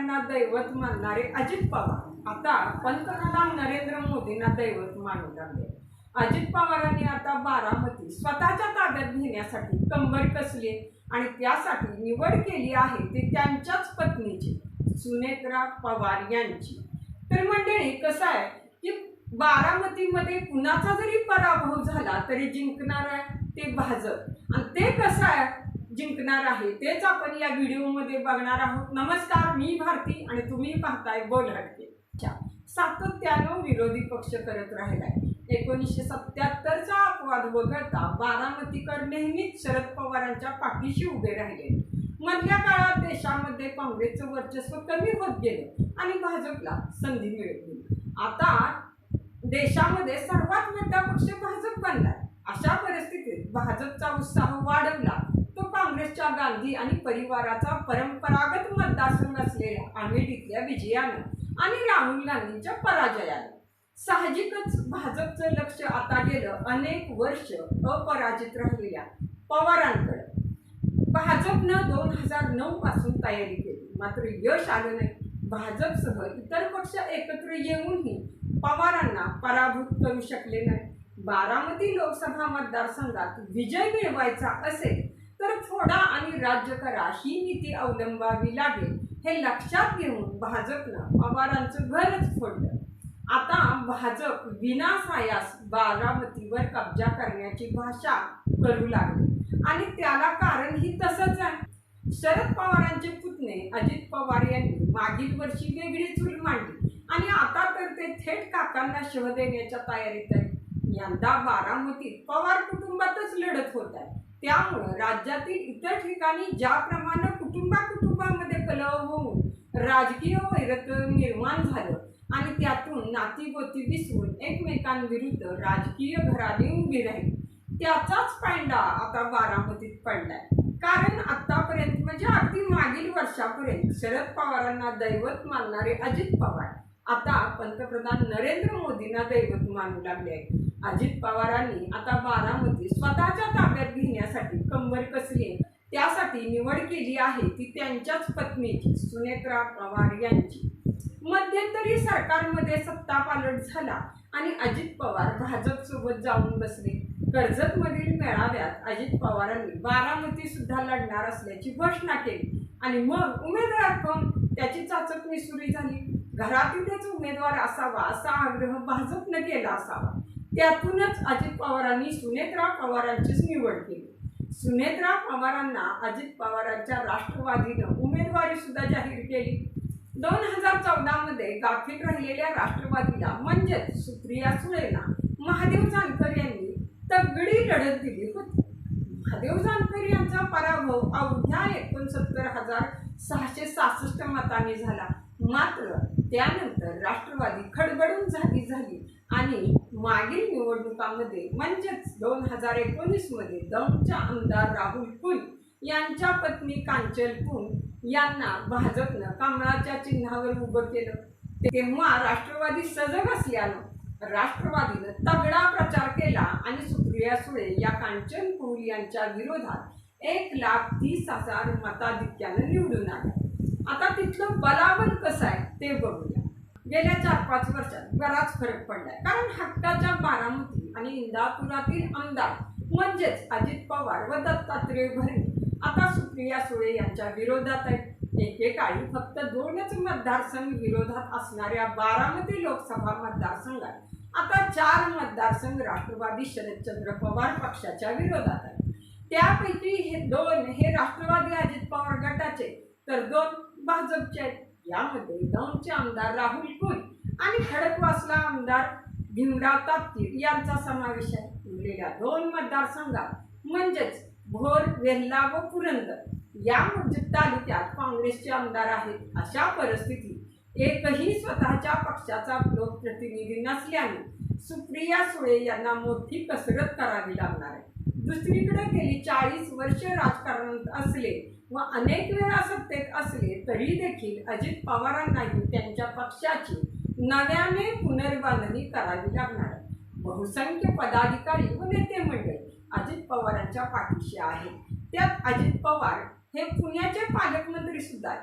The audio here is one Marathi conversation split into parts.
पवारांना दैवत मानणारे अजित पवार. आता पंतप्रधान नरेंद्र मोदींना दैवत मानू लागले. अजित पवारांनी आता बारामती स्वतःच्या ताब्यात घेण्यासाठी कंबर कसली आणि त्यासाठी निवड केली आहे ती त्यांच्याच पत्नीची सुनेत्रा पवार यांची. तर मंडळी कसं आहे की बारामतीमध्ये कुणाचा जरी पराभव झाला तरी जिंकणार आहे ते भाजप. आणि ते कसं आहे जिंकणार आहे तेच आपण या व्हिडिओमध्ये बघणार आहोत. नमस्कार मी भारती आणि तुम्ही पाहताय बोल हटके सातत्यानं विरोधी पक्ष करत राहिलाय. एकोणीसशे सत्याहत्तरचा अपवाद वगळता बारामतीकर नेहमीच शरद पवारांच्या पाठीशी उभे राहिले. मधल्या काळात देशामध्ये काँग्रेसचं वर्चस्व कमी होत गेले आणि भाजपला संधी मिळत गेली. आता देशामध्ये सर्वात मोठा पक्ष भाजप बनलाय. अशा परिस्थितीत भाजपचा उत्साह वाढवला. काँग्रेसच्या गांधी आणि परिवाराचा परंपरागत मतदारसंघ असलेल्या आमेठीतल्या विजयानं आणि राहुल गांधींच्या पराजयानं. साहजिकच भाजपचं लक्ष आता गेलं अनेक वर्ष अपराजित राहिलेल्या पवारांकडे. भाजपनं दोन हजार नऊ पासून तयारी केली. मात्र यश आलं नाही. भाजपसह इतर पक्ष एकत्र येऊनही पवारांना पराभूत करू शकले नाही. बारामती लोकसभा मतदारसंघात विजय मिळवायचा असेल फोडा आणि राज्य करा ही नीती अवलंबावी लागेल. हे लक्षात घेऊन भाजपनं पवारांचं घरच फोडलं. आता भाजप विनासायास बारामतीवर कब्जा करण्याची भाषा करू लागली. आणि त्याला कारण ही तसंच आहे. शरद पवारांचे पुतणे अजित पवार यांनी मागील वर्षी वेगळी चूल मांडली. आणि आता तर ते थेट काकांना शह देण्याच्या तयारीत आहे यंदा बारामतीत पवार कुटुंबातच लढत होत आहे. त्यामुळं राज्यातील इतर ठिकाणी ज्याप्रमाणे कुटुंबा कुटुंबामध्ये कलह होऊन राजकीय वैरत्व निर्माण झालं आणि त्यातून नातीगोती विसरून एकमेकांविरुद्ध राजकीय घराने उभी राहील त्याचाच पांडा आता बारामतीत पडलाय. कारण आतापर्यंत म्हणजे अगदी मागील वर्षापर्यंत शरद पवारांना दैवत मानणारे अजित पवार आता पंतप्रधान नरेंद्र मोदींना दैवत मानू लागले आहे अजित पवारांनी आता बारामती स्वतःच्या ताब्यात घेण्यासाठी कंबर कसली आहे? त्यासाठी निवड केली आहे ती त्यांच्याच पत्नीची सुनेत्रा पवार यांची. मध्यंतरी सरकारमध्ये सत्ता पालट झाला आणि अजित पवार भाजपसोबत जाऊन बसले. कर्जतमधील मेळाव्यात अजित पवारांनी बारामती सुद्धा लढणार असल्याची घोषणा केली. आणि मग उमेदवार पण त्याची चाचपणी सुरू झाली. घरातीलच उमेदवार असावा असा आग्रह भाजपनं केला असावा. त्यातूनच अजित पवारांनी सुनेत्रा पवारांचीच निवड केली. सुनेत्रा पवारांना अजित पवारांच्या राष्ट्रवादीनं उमेदवारी सुद्धा जाहीर केली. दोन हजार चौदामध्ये गाफीत राहिलेल्या राष्ट्रवादीला म्हणजेच सुप्रिया सुळेला महादेव जानकर यांनी तगडी लढत दिली होती. महादेव जानकर यांचा पराभव अवघ्या एकोणसत्तर हजार सहाशे सहासष्ट मतांनी झाला. मात्र त्यानंतर राष्ट्रवादी खडबडून झाली झाली आणि मागील निवडणुकांमध्ये म्हणजेच दोन हजार एकोणीसमध्ये दौंडच्या आमदार राहुल कुल यांच्या पत्नी कांचल कुल यांना भाजपनं कमळाच्या चिन्हावर उभं केलं. तेव्हा राष्ट्रवादी सजग असल्यानं राष्ट्रवादीनं तगडा प्रचार केला आणि सुप्रिया सुळे या कांचन कुल यांच्या विरोधात एक लाख तीस हजार मताधिक्यानं निवडून आल्या. आता तिथलं बलाबल कसं आहे ते बघूया. गेल्या चार पाच वर्षात बराच फरक पडलाय. कारण हक्काच्या बारामती आणि इंदापुरातील आमदार म्हणजेच अजित पवार व दत्तात्रय भरणे. आता सुप्रिया सुळे यांच्या विरोधात आहेत एकेकाळी फक्त दोनच मतदारसंघ विरोधात असणाऱ्या बारामती लोकसभा मतदारसंघात आता चार मतदारसंघ राष्ट्रवादी शरदचंद्र पवार पक्षाच्या विरोधात आहेत. त्यापैकी हे दोन हे राष्ट्रवादी अजित पवार गटाचे तर दोन भाजपचे आहेत यामध्ये दौंडचे आमदार राहुल कुल आणि खडकवासला आमदार भीमराव तापकीर यांचा समावेश आहे. उरलेल्या दोन मतदारसंघात म्हणजेच भोर वेल्ला व पुरंदर या तालुक्यात काँग्रेसचे आमदार आहेत. अशा परिस्थितीत एकही स्वतःच्या पक्षाचा लोकप्रतिनिधी नसल्याने सुप्रिया सुळे यांना मोठी कसरत करावी लागणार आहे. दुसरीकडे गेली चाळीस वर्ष राजकारणात असले व अनेक वेळा सत्तेत असले तरी देखील अजित पवारांनाही त्यांच्या पक्षाची नव्याने पुनर्बांधणी करावी लागणार. बहुसंख्य पदाधिकारी व नेते मंडळ अजित पवारांच्या पाठीशी आहेत. त्यात अजित पवार हे पुण्याचे पालकमंत्री सुद्धा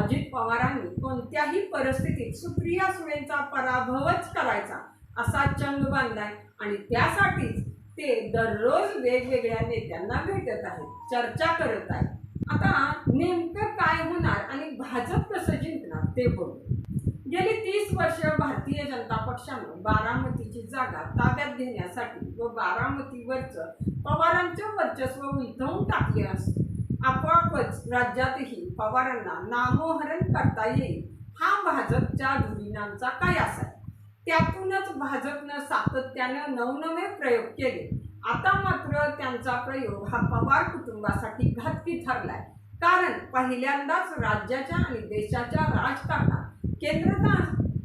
अजित पवारांनी कोणत्याही परिस्थितीत सुप्रिया सुळेंचा पराभवच करायचा असा चंग बांधलाय आणि त्यासाठीच ते दररोज वेगवेगळ्या नेत्यांना भेटत आहेत चर्चा करत आहेत. आता नेमकं काय होणार आणि भाजप कसं जिंकणार ते बघू. गेली तीस वर्ष भारतीय जनता पक्षानं बारामतीची जागा ताब्यात घेण्यासाठी व बारामतीवरचं पवारांचं वर्चस्व उलथवून टाकले असते. आपोआपच राज्यातही पवारांना नामोहरण करता येईल हा भाजपच्या धुरीणांचा काय असाय त्यातूनच भाजपनं सातत्यानं नवनवे प्रयोग केले. आता मात्र त्यांचा प्रयोग हा पवार कुटुंबासाठी घातकी ठरलाय. कारण पहिल्यांदाच राज्याच्या आणि देशाच्या राजकारणात केंद्रता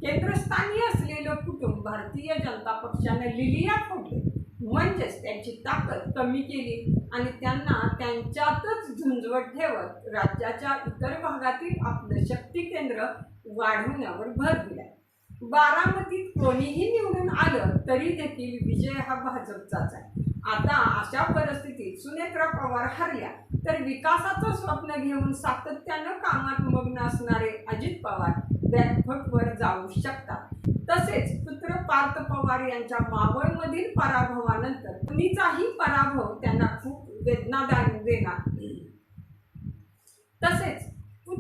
केंद्रस्थानी असलेलं कुटुंब भारतीय जनता पक्षाने लिलिया फोडले. म्हणजेच त्यांची ताकद कमी केली आणि त्यांना त्यांच्यातच झुंजवट ठेवत राज्याच्या इतर भागातील आपलं शक्ती केंद्र वाढवण्यावर भर दिला. बारामतीत कोणीही निवडून आलं तरी देखील विजय हा भाजपचाच आहे. आता अशा परिस्थितीत सुनेत्रा पवार हरल्या तर विकासाचं स्वप्न घेऊन सातत्यानं कामात मग्न असणारे अजित पवार बॅकफुटवर जाऊ शकतात. तसेच पुत्र पार्थ पवार यांच्या मावळमधील पराभवानंतर कुणीचाही पराभव त्यांना खूप वेदनादायक देणार तसेच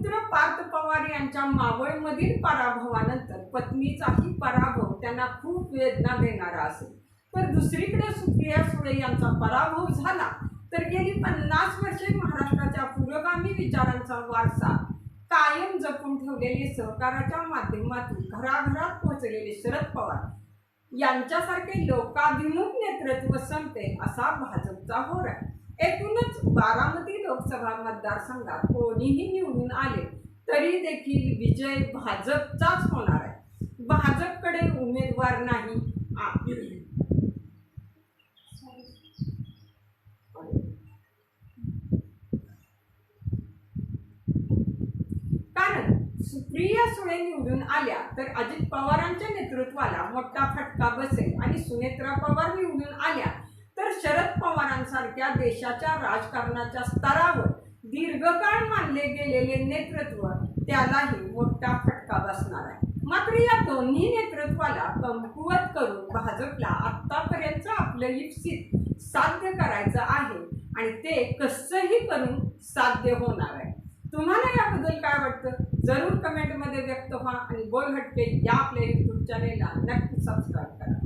पुत्र पार्थ पवार यांच्या मावळमधील पराभवानंतर पत्नीचाही पराभव त्यांना खूप वेदना देणारा असेल. तर दुसरीकडे सुप्रिया सुळे यांचा पराभव झाला तर गेली पन्नास वर्षे महाराष्ट्राच्या पुरोगामी विचारांचा वारसा कायम जपून ठेवलेले सहकाराच्या माध्यमातून घराघरात पोहोचलेले शरद पवार यांच्यासारखे लोकाभिमुख नेतृत्व संपेल असा भाजपचा होरा आहे. एकूणच बारा मतदारसंघात कोणीही निवडून आले तरी देखील विजय भाजपचाच होणार आहे. भाजपकडे उमेदवार नाही. कारण सुप्रिया सुळे निवडून आल्या तर अजित पवारांच्या नेतृत्वाला मोठा फटका बसेल आणि सुनेत्रा पवार निवडून आल्या तर शरद पवारांसारख्या देशाच्या राजकारणाच्या स्तरावर दीर्घकाळ मानले गेलेले नेतृत्व त्यालाही मोठा फटका बसणार आहे. मात्र या दोन्ही नेतृत्वाला कमकुवत करून भाजपला आत्तापर्यंत आपलं लिप्सित साध्य करायचं आहे आणि ते कसंही करून साध्य होणार आहे. तुम्हाला याबद्दल काय वाटतं? जरूर कमेंटमध्ये व्यक्त व्हा आणि बोल हटके या आपल्या यूट्यूब चॅनेलला नक्की सबस्क्राईब करा.